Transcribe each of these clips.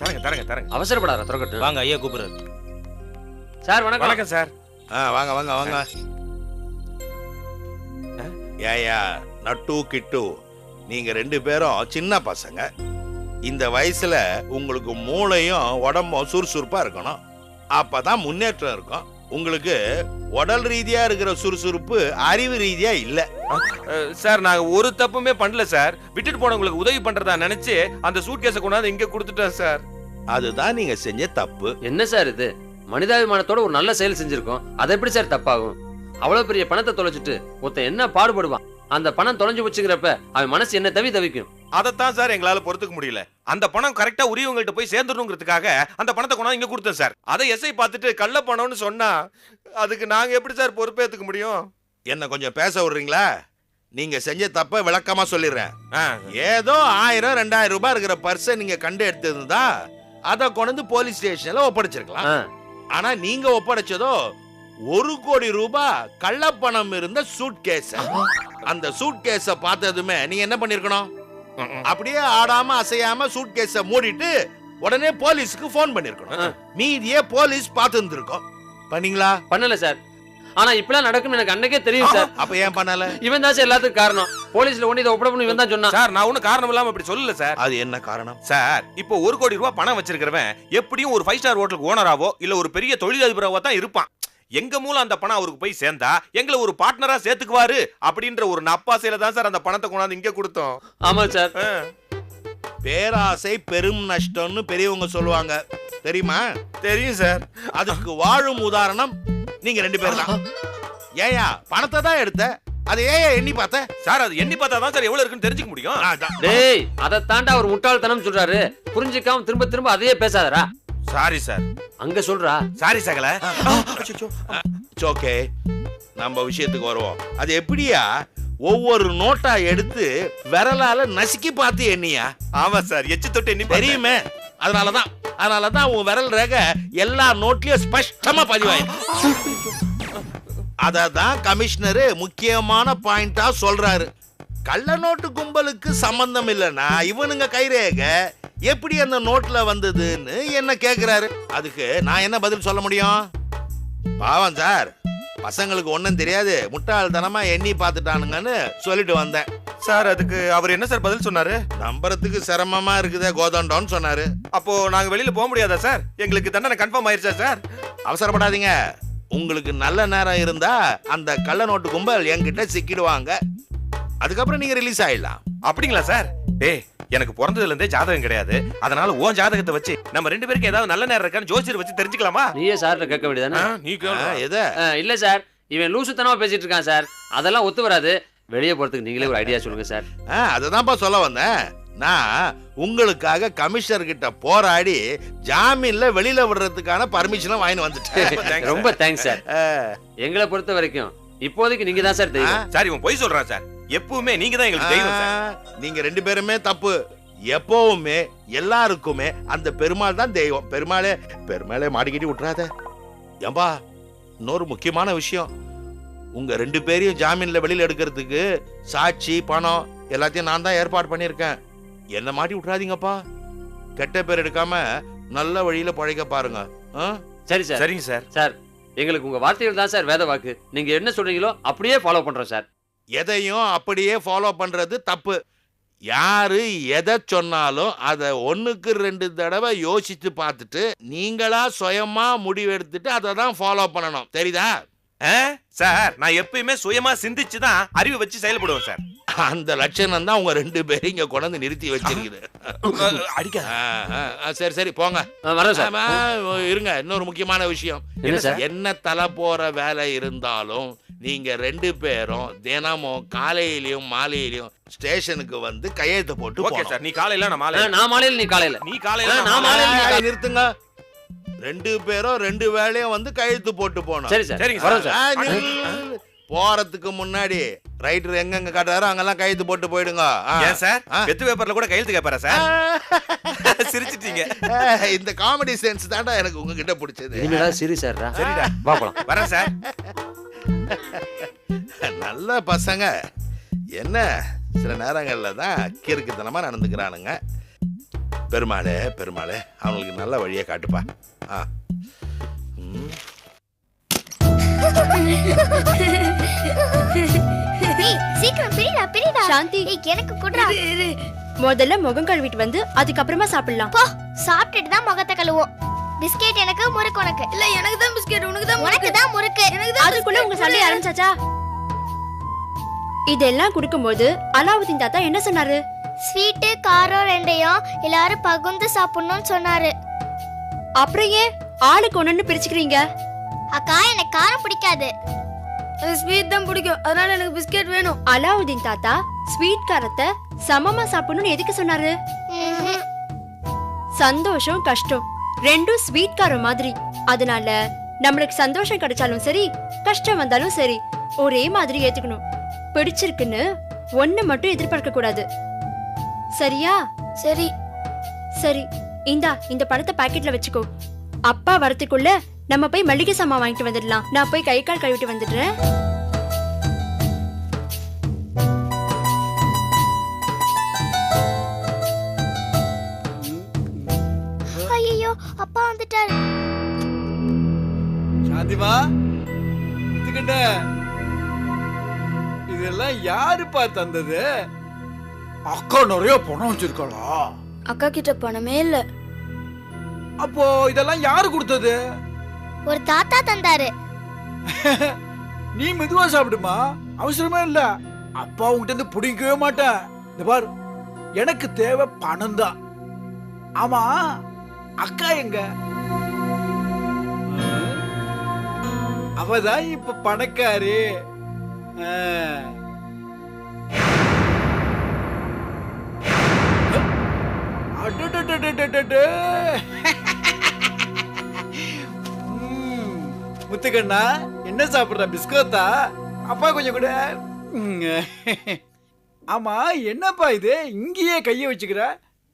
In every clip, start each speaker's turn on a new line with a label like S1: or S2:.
S1: தரங்க தரங்க தரங்க.
S2: அவசரப்படாத திறக்கட்டும்
S1: வாங்க ஐயா கூப்பிடுறாரு
S2: சார் வணக்கம்.
S1: வணக்கம் சார்.
S3: ஆ வாங்க வாங்க வாங்க. ஏயா நட்டு கிட்டு. நீங்க ரெண்டு பேரும் சின்ன பசங்க. இந்த வயசுல உங்களுக்கு மூளையும் உடம்பும் சுறுசுறுப்பா இருக்கணும். அப்பதான் முன்னேற்றம் இருக்கும். உங்களுக்கு உடல் ரீதியா இருக்கிற சுறுசுறுப்பு அறிவு ரீதியா இல்ல.
S1: சார் நாங்க ஒரு தப்புமே பண்ணல சார். விட்டுட்டு போனவங்களுக்கு உதவி பண்றதா நினைச்சு அந்த சூட் கேஸை கொண்டாந்து இங்க கொடுத்துட்டேன் சார்.
S3: அதுதான் நீங்க செஞ்ச தப்பு.
S2: என்ன சார் இது? மனிதாபிமானத்தோட ஒரு நல்ல செயல் செஞ்சிருக்கோம். அது எப்படி சார் தப்பாகும்? அவ்வளவு பெரிய பணத்தை தொலைச்சிட்டு ஒருத்தன் என்ன பாடுபடுவான்? அந்த பணம் தொலைஞ்சு போச்சுங்கிறப்ப அவன் மனசு என்ன தவி தவிக்கும்
S1: அதைத்தான் சார் எங்களால பொறுத்துக்க முடியல. அந்த பணம் கரெக்டா உரியவங்கள்ட்ட போய் சேர்ந்துடணுங்கிறதுக்காக அந்த பணத்தை கொண்டாந்து இங்க கொடுத்தேன் சார். அதை எஸ்ஐ பார்த்துட்டு கள்ள பணம்னு சொன்னா அதுக்கு நாங்க எப்படி சார் பொறுப்பேத்துக்க முடியும்?
S3: என்ன கொஞ்சம் பேச விடுறீங்களா? நீங்க செஞ்ச தப்ப விளக்கமா சொல்லிடுறேன்.
S1: ஆ,
S3: ஏதோ ஆயிரம் ரெண்டாயிரம் ரூபாய் இருக்கிற பர்ஸை நீங்க கண்டு எடுத்திருந்தா அதை கொண்டு வந்து போலீஸ் ஸ்டேஷன்ல ஒப்படைச்சிருக்கலாம். ஆனா நீங்க ஒப்படைச்சதோ ஒரு கோடி ரூபாய் கள்ளப்பணம் இருந்த சூட் கேஸ் அந்த சூட் கேஸ பார்த்ததுமே நீங்க என்ன பண்ணிருக்கணும். அப்படியே ஆடாம அசையாம சூட் கேஸ மூடிட்டு உடனே போலீஸ்க்கு ஃபோன் பண்ணிருக்கணும். மீதியே போலீஸ் பார்த்து இருந்திருக்கும் பண்ணீங்களா?
S2: பண்ணல சார். ஆனா இப்பெல்லாம் நடக்கும் எனக்கு அன்னைக்கே தெரியும் சார்.
S3: அப்ப ஏன் பண்ணல?
S2: இவன் தான் சார் எல்லாத்துக்கும் காரணம். போலீஸ்ல ஒண்ணு இதை ஒப்படைப்பணும் இவன் தான் சொன்னான்.
S1: சார் நான் ஒண்ணும் காரணம் இல்லாம இப்படி சொல்லல சார்.
S3: அது என்ன காரணம்?
S1: சார் இப்போ ஒரு கோடி ரூபாய் பணம் வச்சிருக்கிறவன் எப்படியும் ஒரு ஃபைவ் ஸ்டார் ஹோட்டலுக்கு ஓனராவோ இல்ல ஒரு பெரிய தொழிலதிபராவோ தான் இருப்பான். எங்க மூலம் அந்த பணம் அவருக்கு போய் சேர்ந்தா எங்களை ஒரு பார்ட்னரா சேர்த்துக்குவாரு அப்படின்ற ஒரு நப்பாசையில தான் சார் அந்த பணத்தை கொண்டாந்து இங்க கொடுத்தோம்.
S2: ஆமா சார்.
S3: பேராசை பெரும் நஷ்டம்னு பெரியவங்க சொல்லுவாங்க. தெரியுமா?
S1: தெரியும் சார்.
S3: அதுக்கு வாழும் உதாரணம் நீங்க ரெண்டு பேர் தான். ஏயா பணத்தை தான் எடுத்த? அதை ஏயா எண்ணி பார்த்த?
S1: சார் அது எண்ணி பார்த்தா தான் சார் எவ்வளவு இருக்குன்னு தெரிஞ்சுக்க முடியும்.
S2: டேய் அதை தாண்டா ஒரு முட்டாள்தனம் சொல்றாரு. புரிஞ்சுக்காம திரும்ப திரும்ப அதையே பேசாதடா.
S1: சாரி சார்
S2: அங்க சொல்றா.
S1: சாரி சகல
S3: It's okay. நம்ம விஷயத்துக்கு வருவோம். அது எப்படியா? ஒவ்வொரு நோட்டா எடுத்து விரலால நசுக்கி பார்த்து எண்ணியா?
S1: ஆமா சார் எச்சு தொட்டு எண்ணி தெரியும்.
S3: அதனாலதான். அதனாலதான் உன் விரல் ரேக எல்லா நோட்லயும் ஸ்பஷ்டமா பதிவாயிருக்கு அததான் கமிஷனரு முக்கியமான பாயிண்டா சொல்றாரு. கள்ள நோட்டு கும்பலுக்கு சம்பந்தம் இல்லைன்னா இவனுங்க கைரேக எப்படி அந்த நோட்ல வந்ததுன்னு என்ன கேக்குறாரு? அதுக்கு நான் என்ன பதில் சொல்ல முடியும்? பாவம் சார். பசங்களுக்கு ஒண்ணும் தெரியாது. முட்டாள்தனமா எண்ணி பார்த்துட்டானுங்கன்னு சொல்லிட்டு வந்தேன்.
S1: சார் அதுக்கு அவர் என்ன சார் பதில் சொன்னாரு?
S3: நம்புறதுக்கு சிரமமா இருக்குதே கோதண்டோன்னு சொன்னாரு.
S1: அப்போ நாங்க வெளியில போக முடியாதா சார்? எங்களுக்கு தண்டனை கன்ஃபார்ம் ஆயிருச்சா சார்?
S3: அவசரப்படாதீங்க. உங்களுக்கு நல்ல நேரம் இருந்தா அந்த கள்ள நோட்டு கும்பல் என்கிட்ட சிக்கிடுவாங்க. அதுக்கப்புறம் நீங்க ரிலீஸ் ஆயிடலாம்.
S1: அப்படிங்களா சார் டேய் எனக்கு பிறந்ததுல இருந்தே ஜாதகம் கிடையாது. அதனால உன் ஜாதகத்தை வச்சு நம்ம ரெண்டு பேருக்கு ஏதாவது நல்ல நேரம் இருக்கான்னு ஜோசியர் வச்சு தெரிஞ்சுக்கலாமா?
S2: நீயே சார்ட்ட கேட்க வேண்டியதானே
S1: நீ.
S3: எதை?
S2: இல்ல சார் இவன் லூசுத்தனமா பேசிட்டு இருக்கான் சார் அதெல்லாம் ஒத்து வராது. வெளியே போறதுக்கு நீங்களே ஒரு ஐடியா சொல்லுங்க சார்
S3: அததான்ப்பா சொல்ல வந்தேன். நான் உங்களுக்காக கமிஷனர் கிட்ட போராடி ஜாமீன்ல வெளியில விடுறதுக்கான பர்மிஷனும் வாங்கி வந்துட்டேன்.
S2: ரொம்ப தேங்க்ஸ் சார் எங்களை பொறுத்த வரைக்கும் இப்போதைக்கு நீங்க தான் சார் தெரியும்
S1: சார் இவன் பொய் சொல்றான் சார் எப்பவுமே நீங்க தான் எங்களுக்கு தெய்வம்
S3: நீங்க ரெண்டு பேருமே தப்பு. எப்பவுமே எல்லாருக்குமே அந்த பெருமாள் தான் தெய்வம். பெருமாளே பெருமாளே மாடிக்கிட்டி விட்டுறாத. ஏம்பா இன்னொரு முக்கியமான விஷயம். உங்க ரெண்டு பேரையும் ஜாமீன்ல வெளியில எடுக்கிறதுக்கு சாட்சி பணம் எல்லாத்தையும் நான் தான் ஏற்பாடு பண்ணியிருக்கேன். என்ன மாட்டி விட்டுறாதீங்கப்பா. கெட்ட பேர் எடுக்காம நல்ல வழியில பழைக்க பாருங்க?
S2: சரி சார்.
S1: சரிங்க சார்.
S2: சார் எங்களுக்கு உங்க வார்த்தைகள் தான் சார் வேத வாக்கு. நீங்க என்ன சொல்றீங்களோ அப்படியே ஃபாலோ பண்றோம் சார்.
S3: எதையும் அப்படியே ஃபாலோ பண்ணுறது தப்பு. யாரு எதை சொன்னாலும் அதை ஒன்றுக்கு ரெண்டு தடவை யோசித்து பார்த்துட்டு நீங்களா சுயமா முடிவெடுத்துட்டு அதை தான் ஃபாலோ பண்ணணும். தெரியுதா?
S1: ஆ? சார் நான் எப்பயுமே சுயமா சிந்திச்சு தான் அறிவை வச்சு செயல்படுவேன் சார்.
S3: அந்த லட்சணம் தான் உங்க ரெண்டு பேரும் இங்க கொண்டு வந்து நிறுத்தி வச்சிருக்குது.
S1: அடிக்காத.
S3: ஆ, ஆ, ஆ, சரி சரி போங்க. இருங்க. இன்னொரு முக்கியமான விஷயம்.
S2: என்ன சார்?
S3: என்ன தலை போற வேலை இருந்தாலும் நீங்க ரெண்டு பேரும் தினமும் காலையிலயும் மாலையிலயும் ஸ்டேஷனுக்கு வந்து கையெழுத்து போட்டு
S1: ஓகே. சார் நீ காலையில நான்
S2: ஆ,
S1: மாலை
S2: நான் மாலையில நீ காலையில.
S1: நீ காலையில நான்
S2: நான்
S1: மாலை
S2: மாலையில
S3: நிறுத்துங்க. ரெண்டு பேரும் ரெண்டு வேலையும் வந்து கையெழுத்து போட்டு போகணும்.
S2: சரி சார்
S1: சரிங்க சார்.
S3: போறதுக்கு முன்னாடி ரைட்டர் எங்கெங்க காட்டுறாரோ அங்கெல்லாம் கையெழுத்து போட்டு போயிடுங்க. ஆ.
S1: ஏன் சார்?
S3: ஆ.
S1: வெத்து பேப்பர்ல கூட கையெழுத்து கேட்பாரா. சார்? சிரிச்சிட்டீங்க.
S3: இந்த காமெடி சென்ஸ் தான்டா எனக்கு உங்ககிட்ட பிடிச்சது.
S2: இனிமேலாவது சரி சார்ரா.
S1: சரிடா.
S2: வா போலாம்.
S1: வரேன் சார்.
S3: நல்ல பசங்க. என்ன சில நேரங்கள்ல தான் கிறுக்குத்தனமா நடந்துக்கிறானுங்க. பெருமாளே பெருமாளே அவங்களுக்கு நல்ல வழியை காட்டுப்பா. ஆ. ம்.
S4: சீக்கிரம் பிரிடா பிரிடா.
S5: சாந்தி.
S4: எனக்கு குடுறா.
S5: முதல்ல முகம் கழுவிட்டு வந்து அதுக்கப்புறமா சாப்பிடலாம்.
S4: போ சாப்பிட்டுட்டு தான் முகத்தை கழுவோம் பிஸ்கெட் எனக்கு முறுக்கு உனக்கு.
S6: இல்ல எனக்கு தான் பிஸ்கெட் உனக்கு தான்
S4: உனக்கு தான் முறுக்கு.
S5: அதுக்குள்ள உங்க சண்டை ஆரம்பிச்சாச்சா இதெல்லாம் கொடுக்கும்போது அலாவுதீன் தாத்தா என்ன சொன்னாரு?
S4: ஸ்வீட்டு காரம் ரெண்டையும் எல்லாரும் பகுந்து சாப்பிடணும்னு சொன்னாரு.
S5: அப்புறம் ஏன்? ஆளுக்கு ஒண்ணுன்னு பிரிச்சுக்கிறீங்க.
S4: அக்கா எனக்கு காரம் பிடிக்காது.
S6: எனக்கு ஸ்வீட் தான் பிடிக்கும். அதனால எனக்கு பிஸ்கெட் வேணும்.
S5: அலாவுதீன் தாத்தா ஸ்வீட் காரத்தை சமமா சாப்பிடணும்னு எதுக்கு சொன்னாரு. சந்தோஷம் கஷ்டம். ரெண்டும் ஸ்வீட் காரம் மாதிரி. அதனால நம்மளுக்கு சந்தோஷம் கிடைச்சாலும் சரி கஷ்டம் வந்தாலும் சரி ஒரே மாதிரி ஏத்துக்கணும். பிடிச்சிருக்குன்னு ஒண்ணு மட்டும் எதிர்பார்க்க கூடாது. சரியா?
S6: சரி.
S5: சரி இந்தா இந்த பணத்தை பாக்கெட்ல வச்சுக்கோ. அப்பா வரதுக்குள்ள நம்ம போய் மளிகை சாமான் வாங்கிட்டு வந்துடலாம். நான் போய் கை கால் கழுவிட்டு வந்துடுறேன்.
S4: ஐயோ அப்பா வந்துட்டாரு.
S7: சாந்திமா இதுக்கிட்ட இதெல்லாம் யாருப்பா தந்தது? அக்கா நிறைய பணம் வச்சிருக்காளா?
S6: அக்கா கிட்ட பணமே இல்ல.
S7: அப்போ இதெல்லாம் யாரு கொடுத்தது?
S4: ஒரு தாத்தா தந்தாரு.
S7: நீ மெதுவா சாப்பிடுமா? அவசரமே இல்ல. அப்பா உங்ககிட்ட இருந்து பிடிக்கவே மாட்டேன். இந்த பார் எனக்கு தேவை பணம் தான். ஆமா அக்கா எங்க? அவதான் இப்ப பணக்காரி. அட்டு முத்துக்கண்ணா என்ன சாப்பிடுற? பிஸ்கோத்தா? அப்பா கொஞ்சம் கூட. ஆமா என்னப்பா இது? இங்கேயே கைய வச்சுக்கிற?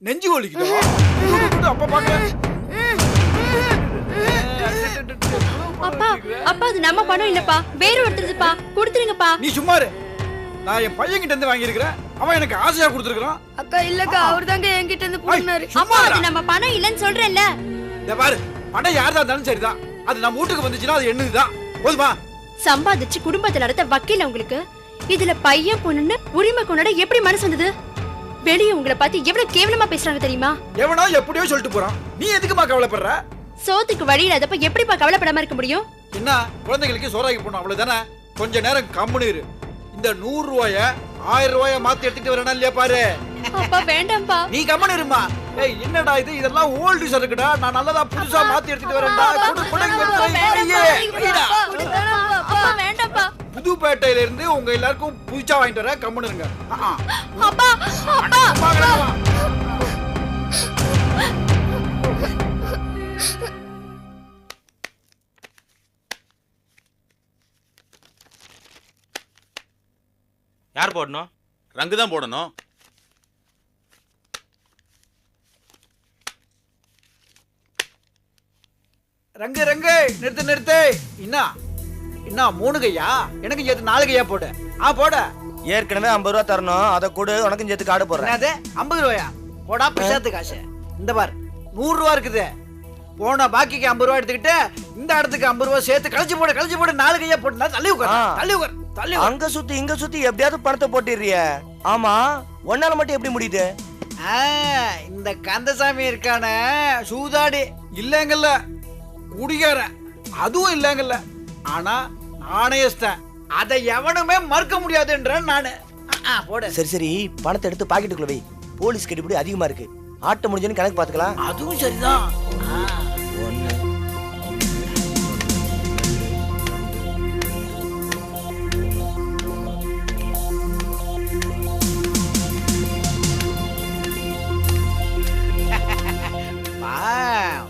S7: நெஞ்சு ஒலிக்குதா அப்பா பார்க்கல
S5: அப்பா அப்பா அது நம்ம பணம் இல்லப்பா. வேற ஒருத்தருதுப்பா. கொடுத்துருங்கப்பா.
S7: நீ சும்மா இரு. நான் என் பையன் கிட்ட இருந்து வாங்கியிருக்கிறேன். அவன் எனக்கு ஆசையா கொடுத்துருக்கான்
S6: அக்கா இல்லக்கா அவர் தாங்க என்கிட்ட இருந்து புடுங்கினாரு.
S5: அப்பா அது நம்ம பணம் இல்லைன்னு சொல்றேன்ல.
S7: இந்த பாரு. பணம் யாரதா இருந்தாலும் சரிதான். அது நம்ம வீட்டுக்கு வந்துச்சுன்னா அது என்னதுதான்? போதுமா?
S5: சம்பாதிச்சு குடும்பத்தை நடத்த வக்கீல் உங்களுக்கு? இதுல பையன் பொண்ணுன்னு உரிமை கொண்டாட எப்படி மனசு வந்தது? வெளிய உங்களை பார்த்து எவ்வளவு கேவலமா பேசுறாங்க தெரியுமா?
S7: எவனோ எப்படியோ சொல்லிட்டு போறான். நீ எதுக்குமா கவலைப்படுற?
S5: சோத்துக்கு வழி இல்லாதப்ப எப்படிப்பா கவலைப்படாம இருக்க முடியும்?
S7: என்ன? குழந்தைகளுக்கு சோறாக்கி போடணும் அவ்வளவுதானே? கொஞ்ச நேரம் கம்முனு இரு. இந்த நூறு ரூபாய ஆயிரம் ரூபாய மாத்தி எடுத்துட்டு வரேனா இல்லையா பாரு?
S5: அப்பா வேண்டாம்ப்பா.
S7: நீ கம்முனு இருமா. ஏய் என்னடா இது? இதெல்லாம் ஓல்டு இருக்குடா. நான் நல்லதா புதுசா மாத்தி எடுத்துட்டு வரேன்டா. கொடு, கொடு, புதுப்பேட்டையில இருந்து உங்க எல்லாருக்கும் புதுச்சா வாங்கிட்டு வரேன் கம்முனு இருங்க.
S5: அப்பா அப்பா?
S1: யார் போடணும்?
S3: ரங்கு தான் போடணும்.
S7: ரங்கு ரங்கு நிறுத்து நிறுத்து. என்ன என்ன மூணு கையா? எனக்கு சேர்த்து நாலு கையா போடு. ஆ போட.
S8: ஏற்கனவே ஐம்பது ரூபா தரணும். அதை கொடு. உனக்கும் சேர்த்து கார்டு போடுறேன்.
S7: என்னது? ஐம்பது ரூபாயா? போடா பிசாத்து காசு. இந்த பார் நூறு ரூபா இருக்குது. போன பாக்கிக்கு ஐம்பது ரூபா எடுத்துக்கிட்டு இந்த இடத்துக்கு ஐம்பது ரூபா சேர்த்து கழிச்சு போடு கழிச்சு போடு நாலு கையா போட்டு தள்ளி உட்கார். தள்ளி உட்கார் தள்ளி.
S8: அங்க சுத்தி இங்க சுத்தி எப்படியாவது பணத்தை போட்டுடுறிய? ஆமா. ஒன்னால மட்டும் எப்படி முடியுது?
S7: இந்த கந்தசாமி இருக்கானே சூதாடி. இல்லைங்கல்ல. குடிகாரன் அதுவும் இல்லைங்கல்ல. ஆனா நாணயஸ்தன் அதை எவனுமே மறுக்க முடியாதுன்ற நானு. போடு.
S8: சரி சரி. பணத்தை எடுத்து பாக்கெட்டுக்குள்ள வை. போலீஸ் கட்டிப்படி அதிகமா இருக்கு. ஆட்ட முடிஞ்சோன்னு கணக்கு பாத்துக்கலாம்.
S7: அதுவும் சரிதான்.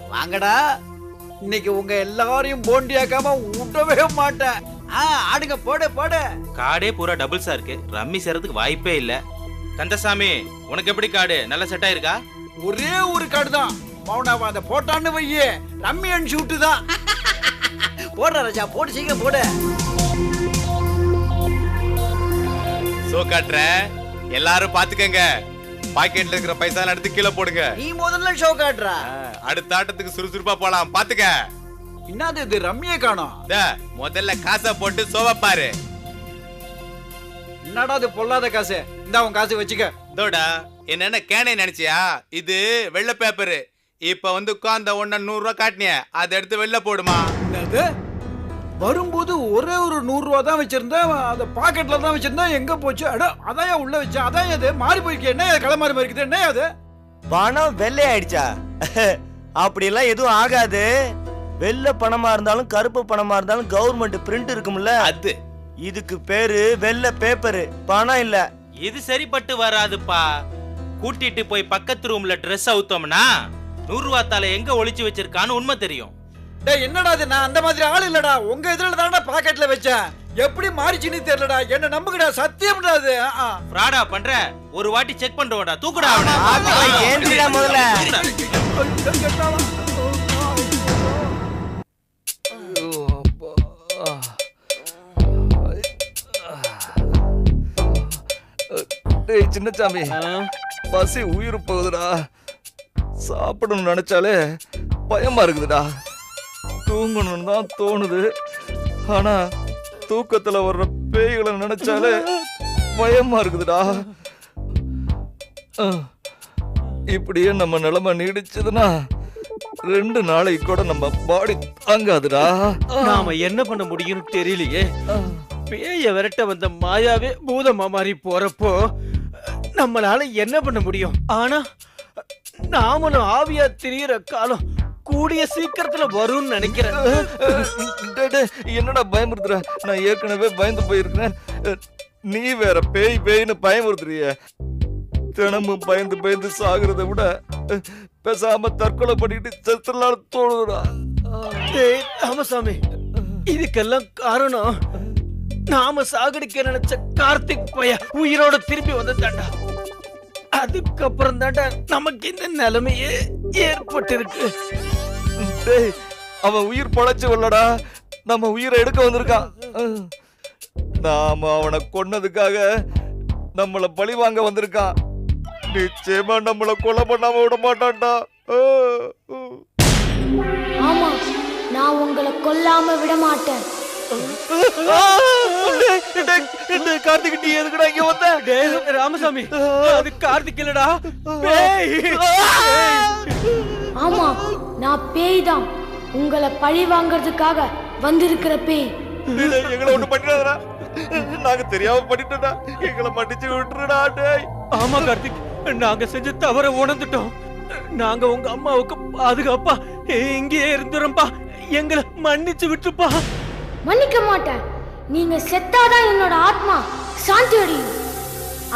S7: வாங்கடா. இன்னைக்கு உங்க எல்லாரையும் போண்டியாக்காம விடவே மாட்டேன். ஆ ஆடுங்க போடு போடு.
S1: காடே பூரா டபுள்ஸா இருக்கு. ரம்மி சேரதுக்கு வாய்ப்பே இல்ல. கந்தசாமி உனக்கு எப்படி காடு? நல்ல செட் ஆயிருக்கா?
S7: ஒரே ஒரு கார்டு தான் மௌனா அந்த போட்டான்னு வையே. ரம்மி அண்ட் ஷூட்டு தான். போடுற ராஜா போடு சீக்கிரம் போடு.
S1: சோ காட்டுற. எல்லாரும் பாத்துக்கங்க
S9: பாக்கெட்ல இருக்கிற பைசா எடுத்து கீழே போடுங்க.
S7: நீ முதல்ல ஷோ காட்டுறா.
S9: அடுத்த ஆட்டத்துக்கு சுறுசுறுப்பா போலாம். பாத்துக்க.
S7: என்னது இது? ரம்மியை காணோம்
S9: இந்த முதல்ல காசை போட்டு சோவ பாரு.
S7: என்னடா இது பொல்லாத காசு? இந்தா உன் காசு வச்சுக்க.
S9: இதோடா என்னென்ன கேனை நினைச்சியா? இது வெள்ளை பேப்பரு இப்ப வந்து உட்கார்ந்த ஒன்ன நூறு ரூபாய் காட்டினிய. அதை எடுத்து வெளில போடுமா?
S7: என்னது? வரும்போது ஒரே ஒரு நூறு ரூபா தான் வச்சிருந்தேன். அந்த பாக்கெட்ல தான் வச்சிருந்தேன். எங்க போச்சு? அட அதான் உள்ள வச்சேன். அதான் அது மாறி போயிருக்கு. என்ன களை மாறி போயிருக்குது என்ன அது
S8: பணம் வெள்ளை ஆயிடுச்சா அப்படியெல்லாம் எதுவும் ஆகாது. வெள்ளை பணமா இருந்தாலும் கருப்பு பணமா இருந்தாலும் கவர்மெண்ட் பிரிண்ட் இருக்கும்ல?
S9: அது.
S8: இதுக்கு பேரு வெள்ளை பேப்பரு பணம் இல்ல.
S10: இது சரிப்பட்டு வராதுப்பா. கூட்டிட்டு போய் பக்கத்து ரூம்ல ட்ரெஸ் அவுத்தோம்னா நூறு ரூபா தாளை எங்க ஒளிச்சு வச்சிருக்கான்னு உண்மை தெரியும்.
S7: டேய் என்னடா இது? நான் அந்த மாதிரி ஆள் இல்லடா. உங்க எதிரில தானடா பாக்கெட்ல வச்சேன். எப்படி மாறிச்சுன்னு தெரியலடா. என்ன நம்புங்கடா. சத்தியம்டா அது.
S10: ஃப்ராடா பண்ற? ஒரு வாட்டி செக் பண்றோம்டா. தூக்குடா. அவனை
S8: முதல்ல.
S11: டேய் சின்னசாமி பசி உயிர் போகுதுடா. சாப்பிடணும்னு நினைச்சாலே பயமா இருக்குதுடா. தூங்கணும்னு தான் தோணுது. ஆனா தூக்கத்துல வர்ற பேய்களை நினைச்சாலே பயமா இருக்குதுடா. இப்படியே நம்ம நிலைமை நீடிச்சதுன்னா ரெண்டு நாளைக்கு கூட நம்ம பாடி தாங்காதுடா.
S10: நாம என்ன பண்ண முடியும்னு தெரியலையே. பேய விரட்ட வந்த மாயாவே பூதமா மாறி போறப்போ நம்மளால என்ன பண்ண முடியும்? ஆனா நாமளும் ஆவியா திரியிற காலம் கூடிய சீக்கிரத்துல வரும்னு நினைக்கிறேன்.
S11: என்னடா பயமுறுத்துற? நான் ஏற்கனவே பயந்து போயிருக்கிறேன். நீ வேற பேய் பேய்னு பயமுறுத்துறிய. தினமும் பயந்து பயந்து சாகுறத விட பேசாம தற்கொலை பண்ணிட்டு செத்துலான்னு தோணுதுடா.
S10: டேய் ராமசாமி இதுக்கெல்லாம் காரணம் நாம சாகடிக்க நினைச்ச கார்த்திக் பைய உயிரோட திரும்பி வந்தாண்டா அதுக்கப்புறம் தாண்டா நமக்கு இந்த நிலைமையே ஏற்பட்டிருக்கு.
S11: டேய் அவன் உயிர் பொழைச்சு வரலடா நம்ம உயிரை எடுக்க வந்திருக்கான். நாம அவனை கொன்னதுக்காக நம்மள பழி வாங்க வந்திருக்கான். நிச்சயமா நம்மள கொலை பண்ணாம விட மாட்டான்டா.
S4: ஆமா நான் உங்களை கொல்லாம விட மாட்டேன்.
S11: கார்த்திக் நீ எதுக்குடா இங்க வந்த?
S10: டேய் ராமசாமி அது கார்த்திக் இல்லடா.
S4: ஆமா நான் பேய் தான். உங்களை பழி வாங்குறதுக்காக வந்திருக்கிற பேய்.
S11: எங்களை ஒண்ணு பண்ணிடாதடா. நாங்க தெரியாம பண்ணிட்டோம்டா. எங்களை மன்னிச்சு விட்டுருடா டேய்.
S10: ஆமா கார்த்திக். நாங்க செஞ்ச தவற உணர்ந்துட்டோம். நாங்க உங்க அம்மாவுக்கு பாதுகாப்பா இங்கேயே இருந்துறோம்ப்பா எங்களை மன்னிச்சு விட்டுப்பா
S4: மன்னிக்க மாட்டேன். நீங்க செத்தாதான் என்னோட ஆத்மா சாந்தி அடையும்.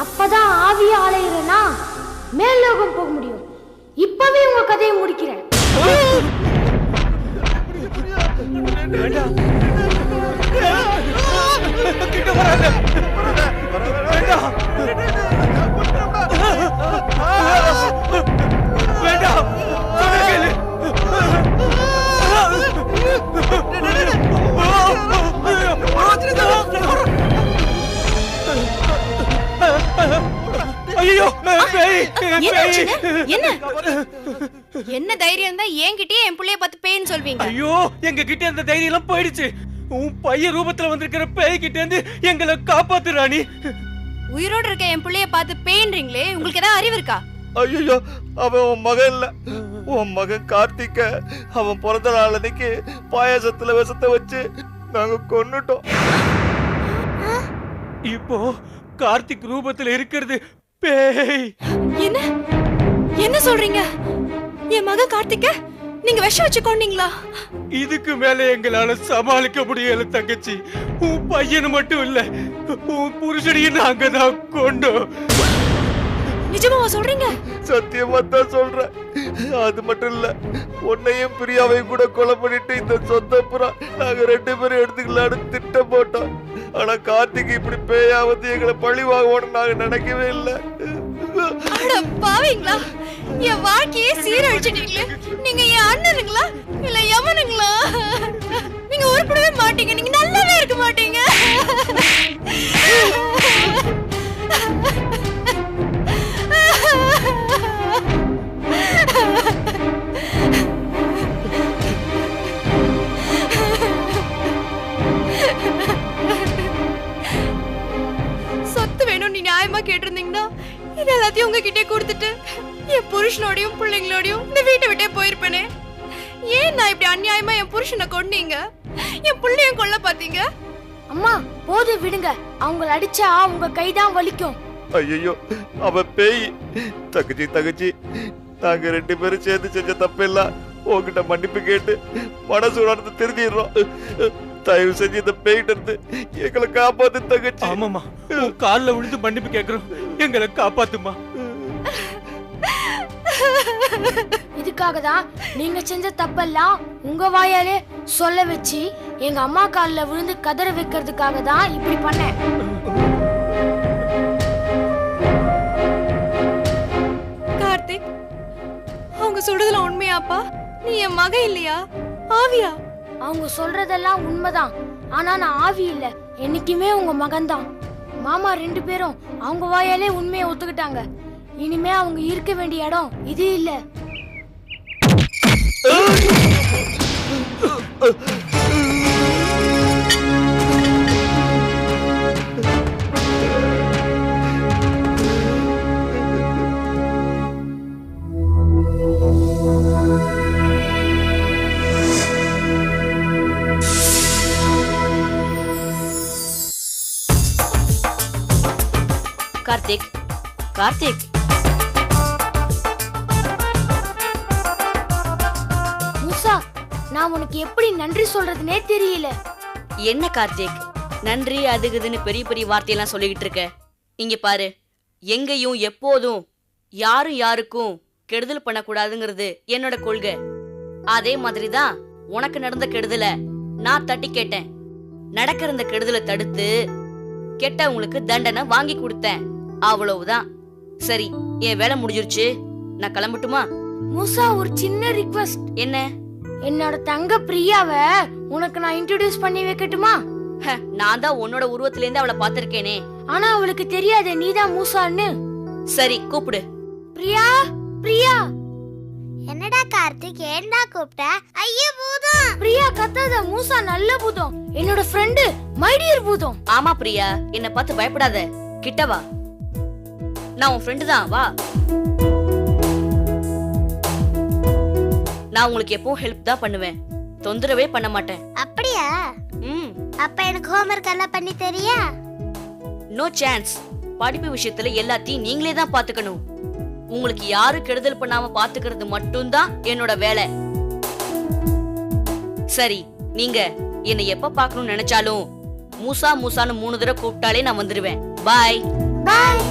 S4: அப்பதான் ஆவிய அலையிறனா மேல்லோகம் போக முடியும். இப்பவே உங்க கதையை முடிக்கிறேன்.
S10: வேண்டாம் ஐயோ பேய் பேய்.
S5: என்ன? என்ன தைரியம் தான் என்கிட்டயே என் புள்ளைய பார்த்து பேய்ன்னு சொல்வீங்க.
S10: ஐயோ எங்க கிட்ட அந்த தைரியம் எல்லாம் போயிடுச்சு. உன் பையன் ரூபத்துல வந்திருக்கிற பேய் கிட்ட இருந்து எங்களை காப்பாத்து ராணி.
S5: உயிரோட இருக்க என் புள்ளைய பார்த்து பேய்ன்றீங்களே உங்களுக்கு ஏதாவது அறிவு இருக்கா?
S11: ஐயோ அவன் உன் மகன் இல்ல. உன் மகன் கார்த்திக்க அவன் பிறந்த நாள் அன்னைக்கு பாயாசத்துல விஷத்தை வச்சு நாங்க கொன்னுட்டோம்.
S10: இப்போ கார்த்திக் ரூபத்துல இருக்கிறது பேய்.
S5: என்ன? என்ன சொல்றீங்க? என் மகன் கார்த்திக்க நீங்க விஷம் வச்சு கொண்டீங்களா?
S10: இதுக்கு மேல எங்களால சமாளிக்க முடியல தங்கச்சி. உன் பையனு மட்டும் இல்ல உன் புருஷனையும் நாங்க தான் கொண்டோம்.
S5: நிஜமாவா சொல்றீங்க?
S11: சத்தியமா தான் சொல்றேன். அது மட்டும் இல்ல உன்னையும் பிரியாவையும் கூட கொலை பண்ணிட்டு இந்த சொந்த புறா நாங்க ரெண்டு பேரும் எடுத்துக்கலான்னு திட்டம் போட்டோம். ஆனா கார்த்திக் இப்படி பேயா வந்து எங்களை பழி வாங்குவோம்னு நாங்க நினைக்கவே இல்லை.
S5: அட பாவீங்களா என் வாழ்க்கையே சீரழிச்சிட்டீங்களே. நீங்க என் அண்ணனுங்களா இல்ல எவனுங்களா நீங்க உருப்படவே மாட்டீங்க நீங்க நல்லாவே இருக்க மாட்டீங்க. புருஷனோடையும் பிள்ளைங்களோடையும் இந்த வீட்டை விட்டே போயிருப்பேனே. ஏன் நான் இப்படி அநியாயமா என் புருஷனை கொன்னீங்க? என் பிள்ளையும் கொல்ல பாத்தீங்க?
S4: அம்மா போது விடுங்க. அவங்கள அடிச்சா உங்க கைதான் வலிக்கும்.
S11: ஐயோ அவ பேய். தங்கச்சி தங்கச்சி நாங்க ரெண்டு பேரும் சேர்ந்து செஞ்ச தப்பெல்லாம் உங்ககிட்ட மன்னிப்பு கேட்டு மனசு உணர்ந்து திருந்திடுறோம். தயவு செஞ்சு இந்த பேய்கிட்ட இருந்து எங்களை காப்பாத்து தங்கச்சி
S10: ஆமாமா கால்ல விழுந்து மன்னிப்பு கேக்குறோம். எங்களை காப்பாத்துமா
S4: இதுக்காக தான் நீங்க செஞ்ச தப்பெல்லாம் உங்க வாயாலே சொல்ல வச்சு எங்க அம்மா கால்ல விழுந்து கதற வைக்கிறதுக்காக தான் இப்படி பண்ணேன்
S5: கார்த்திக் அவங்க சொல்றதுல உண்மையாப்பா? நீ என் மக இல்லையா? ஆவியா?
S4: அவங்க சொல்றதெல்லாம் உண்மைதான். ஆனா நான் ஆவி இல்ல. என்னைக்குமே உங்க மகன்தான். மாமா ரெண்டு பேரும் அவங்க வாயாலே உண்மையை ஒத்துக்கிட்டாங்க. இனிமே அவங்க இருக்க வேண்டிய இடம் இது இல்ல.
S12: கார்த்திக் கார்த்திக்.
S4: நான் உனக்கு எப்படி நன்றி சொல்றதுனே தெரியல.
S12: என்ன கார்த்திக்? நன்றி அதுகுதுன்னு பெரிய பெரிய வார்த்தையெல்லாம் சொல்லிக்கிட்டு இருக்க. இங்க பாரு எங்கேயும் எப்போதும் யாரும் யாருக்கும் கெடுதல் பண்ணக்கூடாதுங்கிறது என்னோட கொள்கை. அதே மாதிரி தான் உனக்கு நடந்த கெடுதல நான் தட்டி கேட்டேன். நடக்கிற இந்த கெடுதலை தடுத்து கெட்டவங்களுக்கு தண்டனை வாங்கி கொடுத்தேன். அவ்வளவுதான். சரி என் வேலை முடிஞ்சிருச்சு. நான் கிளம்பட்டுமா?
S4: மூசா ஒரு சின்ன ரிக்வெஸ்ட்
S12: என்ன?
S4: என்னோட தங்க பிரியாவ உனக்கு நான் இன்ட்ரோடியூஸ் பண்ணி வைக்கட்டுமா?
S12: ஹ, நான் தான் உன்னோட உருவத்துல இருந்து அவளை பார்த்திருக்கேனே.
S4: ஆனா அவளுக்கு தெரியாதே நீதான் மூசான்னு.
S12: சரி கூப்பிடு.
S4: பிரியா பிரியா.
S13: என்னடா கார்த்திக் ஏன்டா கூப்பிட்ட? ஐயோ பூதம்.
S4: பிரியா கத்தாத மூசா நல்ல பூதம். என்னோட ஃப்ரெண்டு மைடியர் பூதம்.
S12: ஆமா பிரியா. என்ன பார்த்து பயப்படாத. கிட்ட வா. நான் உன் ஃப்ரெண்டு தான் வா. நான் உங்களுக்கு எப்பவும் ஹெல்ப் தான் பண்ணுவேன். தொந்தரவே பண்ண மாட்டேன்.
S13: அப்படியா?
S12: ம்.
S13: அப்ப எனக்கு ஹோம்ஒர்க் எல்லாம் பண்ணி தெரியா?
S12: நோ சான்ஸ் படிப்பு விஷயத்துல எல்லாத்தையும் நீங்களே தான் பாத்துக்கணும் உங்களுக்கு யாரும் கெடுதல் பண்ணாம பாத்துக்கிறது மட்டும்தான் என்னோட வேலை. சரி நீங்க என்னை எப்ப பார்க்கணும்னு நினைச்சாலும் மூசா மூசான்னு மூணு தடவை கூப்பிட்டாலே நான் வந்துருவேன். பாய்
S13: பாய்